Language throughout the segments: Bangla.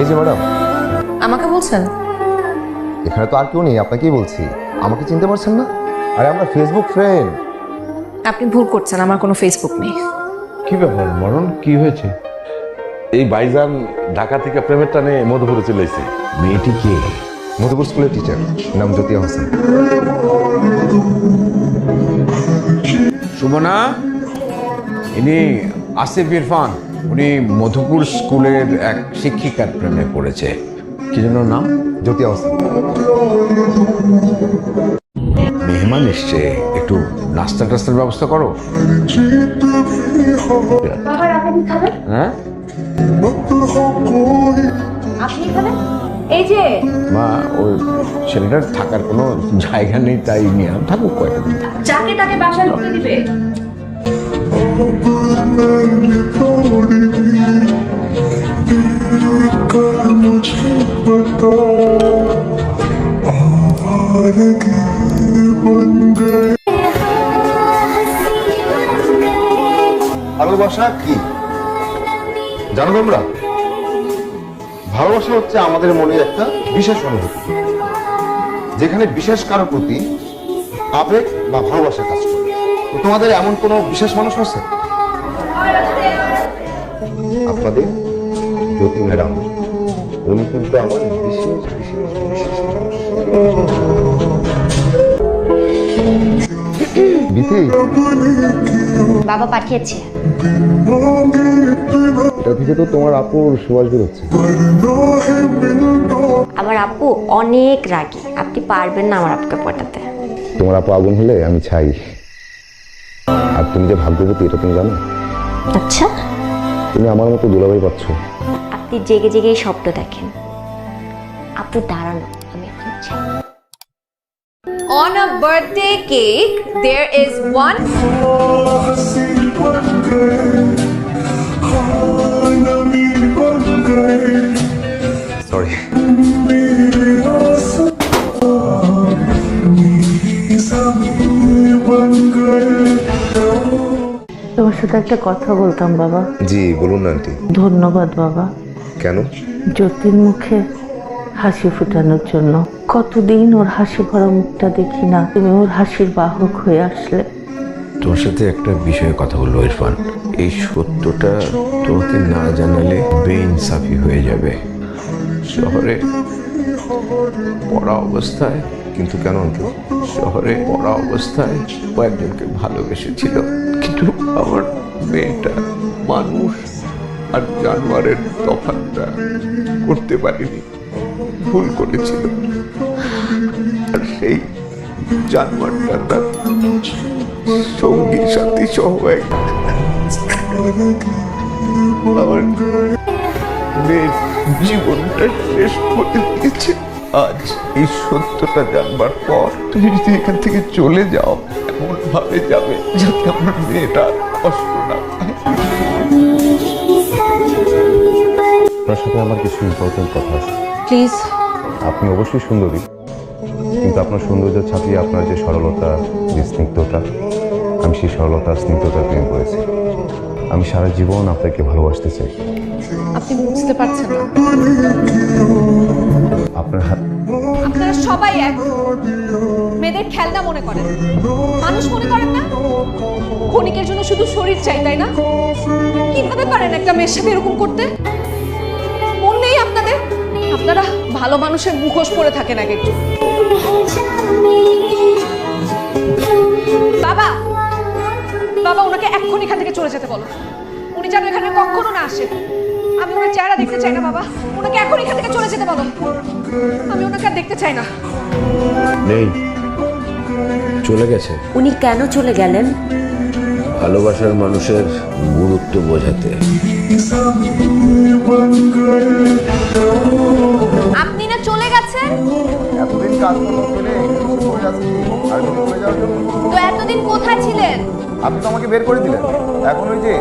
এই যে ম্যাডাম। আমাকে বলছেন? এখানে তো আর কেউ নেই আপনাকেই বলছি। আমাকে চিনতে পারছেন না? আরে আমরা ফেসবুক ফ্রেন্ড আপনি ভুল করছেন আমার কোনো ফেসবুক নেই। কি ব্যাপার মরণ? কি হয়েছে? এই ভাইজান ঢাকা থেকে প্রেমের টানে মধুপুরে চলেছে মেয়েটি কে? মধুপুর স্কুলের টিচার নাম জ্যোতিয়া হোসেন। সুমনা ইনি আসিফ ইরফান। উনি মধুপুর স্কুলের এক শিক্ষিকার প্রেমে পড়েছে। কি যেন নাম? জ্যোতিয়া হোসেন মেহমান এসছে একটু নাস্তা টাস্তার ব্যবস্থা করো। হ্যাঁ? এই যে মা ওই ছেলেটার থাকার কোনো জায়গা নেই তাই নিয়ে থাকুক কয়েকটা দিন। যাকে তাকে বাসায় ঢুকতে দিবে। ভালোবাসা কি? জানো তোমরা? ভালোবাসা হচ্ছে আমাদের মনে একটা বিশেষ অনুভূতি। যেখানে বিশেষ কারও প্রতি আবেগ বা ভালোবাসা কাজ করে। তোমাদের এমন কোনো বিশেষ মানুষ আছে? আপনাদের জ্যোতি ম্যাডাম উনি কিন্তু আমার বিশেষ বিশেষ বিশেষ বাবা পাঠিয়েছে। এটা থেকে তো তোমার আপুর সুবাস বেরোচ্ছে আমার আপু অনেক রাগী। আপনি পারবেন না আমার আপুকে পটাতে। তোমার আপু আগুন হলে আমি ছাই। আর তুমি যে ভাগ্যবতী এটা তুমি জানো? আচ্ছা। তুমি আমার মতো দুলাভাই পাচ্ছ। আপনি জেগে জেগেই স্বপ্ন দেখেন। আপু দাঁড়ানো আমি এখন চাই On a birthday cake, there is one sorry তোমার সাথে একটা কথা বলতাম বাবা। জি বলুন না আন্টি। ধন্যবাদ বাবা। কেন? জ্যোতির মুখে হাসি ফুটানোর জন্য। কতদিন ওর হাসি ভরা মুখটা দেখি না, তুমি ওর হাসির বাহক হয়ে আসলে। তোমার সাথে একটা বিষয়ে কথা বলব, ইরফান। এই সত্যটা তোমাকে না জানালে বেইনসাফি হয়ে যাবে। শহরে পড়া অবস্থায়, কিন্তু কেন শহরে পড়া অবস্থায় কয়েকজনকে ভালোবেসেছিল। কিন্তু আমার মেয়েটা মানুষ আর জানোয়ারের তফাৎটা করতে পারিনি। ভুল করেছিল। আর সেই জানোয়ারটা তার সঙ্গী, সাথী সহ এক মেয়ের জীবনটা শেষ করে দিয়েছে। আজ এই সত্যটা জানবার পর তুমি যদি এখান থেকে চলে যাও এমন ভাবে যাবে যাতে আমার মেয়েটা কষ্ট না আপনার সাথে আমার কিছু ইম্পর্টেন্ট কথা আছে। প্লিজ। আপনি অবশ্যই সুন্দরী। কিন্তু আপনার সৌন্দর্য ছাপিয়ে আপনার যে সরলতা যে স্নিগ্ধতা আমি সেই সরলতা স্নিগ্ধতা প্রেম করেছি। আমি সারা জীবন আপনাকে ভালোবাসতে চাই। আপনি বুঝতে পারছেন না। আপনার হাত আপনারা সবাই এক। মেয়েদের খেলনা মনে করেন। মানুষ মনে করেন না? ক্ষণিকের জন্য শুধু শরীর চাই তাই না? কীভাবে পারেন একটা মেয়ের সাথে এরকম করতে? আপনারা ভালো মানুষের মুখোশ পরে থাকেন এক একটু বাবা! বাবা ওনাকে এক্ষুনি এখান থেকে চলে যেতে বলো। উনি যেন এখানে কখনো না আসে। আমি ওনার চেহারা দেখতে চাই না বাবা। ওনাকে এখন এখান থেকে চলে যেতে বলো। আমি ওনাকে আর দেখতে চাই না। নেই। চলে গেছে। উনি কেন চলে গেলেন? ভালোবাসার মানুষের গুরুত্ব বোঝাতে। এতদিন কাজ তো এতদিন কোথায় ছিলেন? আপনি তো আমাকে বের করে দিলেন। এখন ওই যে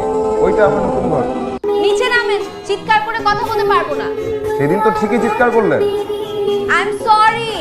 ওইটা আমার নতুন ঘর। নিচে নামেন চিৎকার করে কথা বলতে পারব না। সেদিন তো ঠিকই চিৎকার করলেন। I am sorry